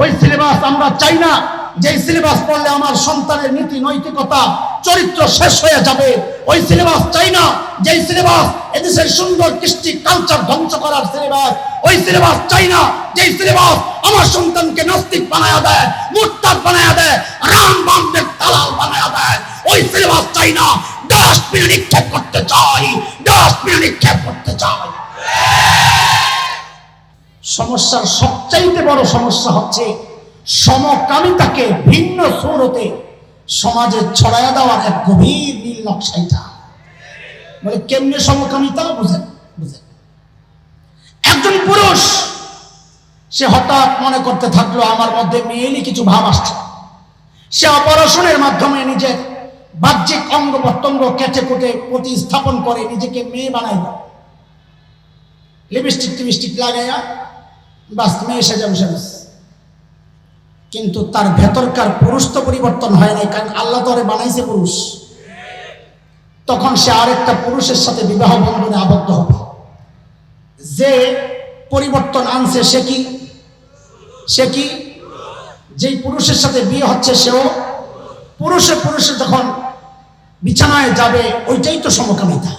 ওই সিলেবাস আমরা চাই না। যে সিলেবাস পড়লে আমার সন্তানের নীতি, নৈতিকতা, চরিত্র শেষ হয়ে যাবে, ওই সিলেবাস চাই না। যে সিলেবাস এদেশের সুন্দর কৃষ্টি কালচার ধ্বংস করার সিলেবাস ওই সিলেবাস চাই না। যে সিলেবাস আমার সন্তানকে নাস্তিক বানায়া দেয়, মুরতাদ বানায়া দেয়, রাম বামদের দালাল বানায়া দেয়, ওই সিলেবাস চাই না। ডাস্টবিনে নিক্ষেপ করতে চাই, ডাস্টবিনে নিক্ষেপ করতে চাই। সমস্যার সবচাইতে বড় সমস্যা হচ্ছে সমকামিতাকে ভিন্ন সুরতে সমাজে ছড়াইয়া দেওয়ার এক গভীর নীল নকশাইটা। বলে, কেমনে সমকামিতা? বুঝেন বুঝেন। একজন পুরুষ, সে হঠাৎ মনে করতে থাকল, আমার মধ্যে মেয়েলি কিছু ভাব আসছে। সে অপারেশনের মাধ্যমে নিজের বাহ্যিক অঙ্গ প্রত্যঙ্গ কেটে কুটে প্রতিস্থাপন করে নিজেকে মেয়ে বানাইল। লিপস্টিক টিপস্টিক লাগাইয়া বাস মেয়ে সেজে বসে। কিন্তু তার ভেতরকার পুরুষ তো পরিবর্তন হয় নাই, কারণ আল্লাহ তরে বানাইছে পুরুষ। তখন সে আরেকটা পুরুষের সাথে বিবাহ বন্ধনে আবদ্ধ হবে যে পরিবর্তন আনছে সে কি? সে কি? যেই পুরুষের সাথে বিয়ে হচ্ছে সেও পুরুষে পুরুষে যখন বিছানায় যাবে, ওইটাই তো সমকামিতা।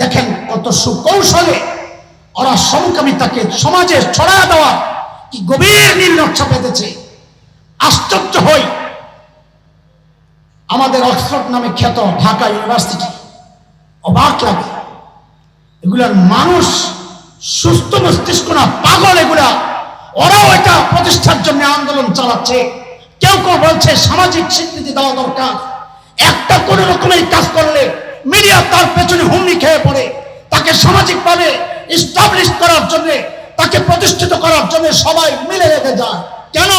দেখেন কত সুকৌশলে ওরা সমকামিতাকে সমাজে ছড়ায় দেওয়া কি গভীর নকশা পেতেছে আশ্চর্য হই। আমাদের অক্সফোর্ড নামে খ্যাত ঢাকা ইউনিভার্সিটি অবাক লাগে। এগুলার মানুষ, সুস্থ মস্তিষ্ক না পাগল এগুলা? ওরাও এটা প্রতিষ্ঠার জন্য আন্দোলন চালাচ্ছে। কেউ কেউ বলছে সামাজিক স্বীকৃতি দেওয়া দরকার। একটা কোন রকমের কাজ করলে মিডিয়া তার পেছনে হুমড়ি খেয়ে পড়ে। তাকে সামাজিকভাবে ইস্টাবলিশ করার জন্য, তাকে প্রতিষ্ঠিত করার জন্য সবাই মিলে রেখে যায়। কেন?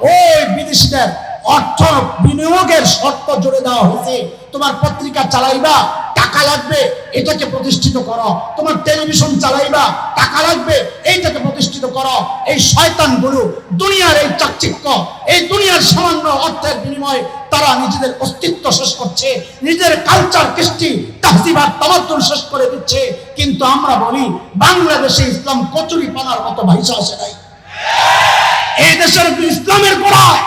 ওই বিদেশিদের অর্থ বিনিয়োগের শর্ত জুড়ে দেওয়া হয়েছে। তোমার পত্রিকা চালাইবা, টাকা লাগবে, এটাকে প্রতিষ্ঠিত করো। তোমার টেলিভিশন চালাইবা, টাকা লাগবে, এইটাকে প্রতিষ্ঠিত করো। এই শয়তানগুলো দুনিয়ার এই চাকচিক্য, এই দুনিয়ার সামান্য অর্থের বিনিময়ে তারা নিজেদের অস্তিত্ব শেষ করছে, নিজের কালচার কৃষ্টি তাহসিবার তামাদ্দুল শেষ করে দিচ্ছে। কিন্তু আমরা বলি, বাংলাদেশে ইসলাম কচুরি পানার মতো ভাইসা আসে নাই। এই দেশের ইসলামের গোড়ায়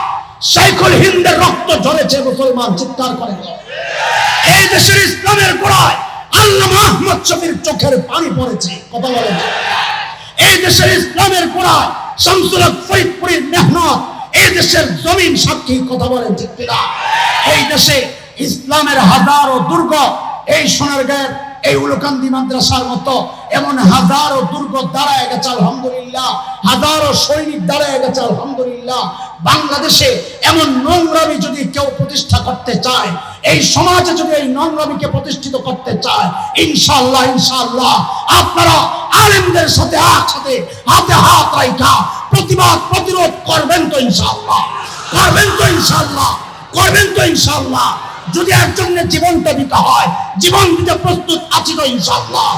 শাইখুল হিন্দের রক্ত ঝরেছে, মুসলমান চিৎকার করে। এই দেশের ইসলামের গোড়ায় আল্লামা আহমদ শফির চোখের পানি পড়েছে। কথা বলে না। এই দেশের ইসলামের গোড়ায় শামসুল ফরিদপুরের মেহনত, এই দেশের জমিন সাক্ষী কথা বলেন ঠিক না এই দেশে ইসলামের হাজারো দুর্গ, এই সোনারগাঁয়ের এই উলকান্দি মাদ্রাসার মতো এমন হাজারো দুর্গ দাঁড়ায় গেছে, আলহামদুলিল্লাহ। হাজারো সৈনিক দাঁড়ায় গেছে, আলহামদুলিল্লাহ। বাংলাদেশে এমন নোংরামি যদি কেউ প্রতিষ্ঠা করতে চায়, এই সমাজে যদি এই নোংরামিকে প্রতিষ্ঠিত করতে চায়, ইনশাআল্লাহ ইনশাআল্লাহ, আপনারা আলেমদের সাথে একসাথে হাতে হাত রাইখা প্রতিবাদ, প্রতিরোধ করবেন তো ইনশাআল্লাহ, করবেন তো ইনশাআল্লাহ, করবেন তো ইনশাআল্লাহ। যদি একজনের জীবনটা দিতে হয়, জীবন দিতে প্রস্তুত আছি তো ইনশাআল্লাহ।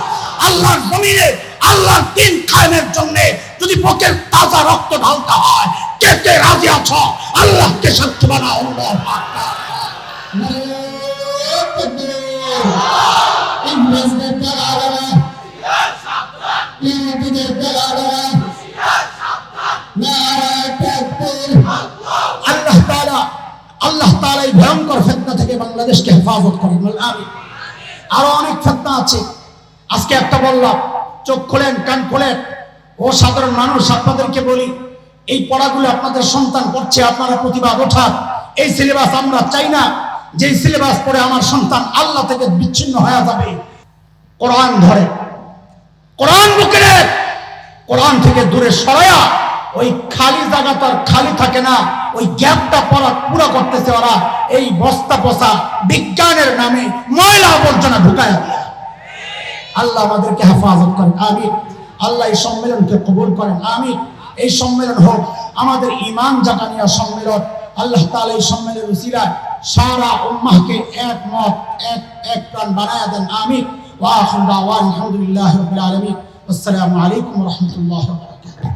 আল্লাহর জমিনে আল্লাহর দিন কায়েমের জন্য যদি বুকের তাজা রক্ত ঢালতে হয়, কে কে রাজি আছো? আল্লাহকে সাক্ষী বানাও আল্লাহু তাআলা, আল্লাহ তাআলা এই ভয়ঙ্কর ফিতনা থেকে বাংলাদেশকে হেফাজত করেন, আমিন। আরও অনেক ফিতনা আছে। আজকে একটা বললাম চোখ খোলেন, কান খোলেন। ও সাধারণ মানুষ, আপনাদেরকে বলি, এই পড়াগুলো আপনাদের সন্তান পড়ছে, আপনারা প্রতিবাদ ওঠান এই সিলেবাস আমরা চাই না। যে সিলেবাস পড়ে আমার সন্তান আল্লাহ থেকে বিচ্ছিন্ন হয়ে যাবে। কোরআন ধরে। কোরআন বুকে কোরআন থেকে দূরে সরায়া, ওই খালি জায়গা তো আর খালি থাকে না, ওই গ্যাপটা পড়া, পুরো করতেছে ওরা। এই বস্তা পচা বিজ্ঞানের নামে ময়লা আবর্জনা ঢুকায়। আল্লাহ আমাদেরকে হেফাজত করেন আমি আল্লাহ এই সম্মেলনকে কবুল করেন আমি এই সম্মেলন হোক, আমাদের ইমান জাকানিয়া সম্মেলন, আল্লাহ তালা এই সম্মেলন উসিলায় সারা উম্মাহকে এক মত, এক এক প্রাণ বানায়া দেন আমি ওয়া আলহামদুলিল্লাহ আলামিন। আসসালামু আলাইকুম রাহমাতুল্লাহি